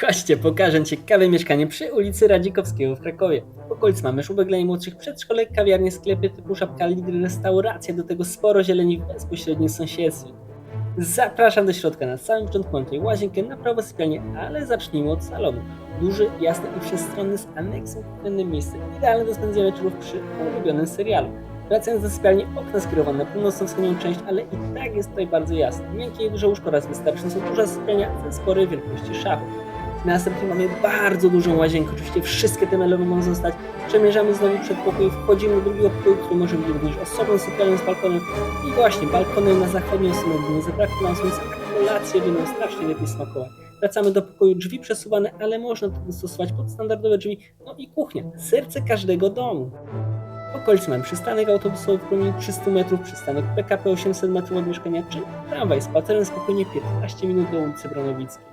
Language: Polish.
Chodźcie, pokażę ciekawe mieszkanie przy ulicy Radzikowskiego w Krakowie. W okolicy mamy szubek dla najmłodszych, przedszkole, kawiarnie, sklepy typu Żabka, Lidl, restauracje, do tego sporo zieleni w bezpośrednim sąsiedztwie. Zapraszam do środka. Na samym początku mam tutaj łazienkę, na prawo sypialnię, ale zacznijmy od salonu. Duży, jasny i przestronny z aneksem kuchennym miejscem, idealne do spędzenia wieczorów przy ulubionym serialu. Wracając do sypialni, okna skierowane na północno-wschodnią część, ale i tak jest tutaj bardzo jasno. Miękkie i duże łóżko oraz wystarczająco duża sypialnia ze sporej wielkości szafy. Następnie mamy bardzo dużą łazienkę, oczywiście wszystkie te meble mogą zostać. Przemierzamy znowu przedpokój, wchodzimy do drugiego pokoju, który może być również osobną sypialnią z balkonem. I właśnie, balkonem na zachodnią stronę, nie zabrakło nam słońca, a kolacje będą strasznie lepiej smakować. Wracamy do pokoju, drzwi przesuwane, ale można to dostosować pod standardowe drzwi. No i kuchnia, serce każdego domu. W okolicy mamy przystanek autobusowy w promieniu 300 metrów, przystanek PKP 800 metrów od mieszkania, czy tramwaj spacerem spokojnie 15 minut do ulicy Bronowickiej.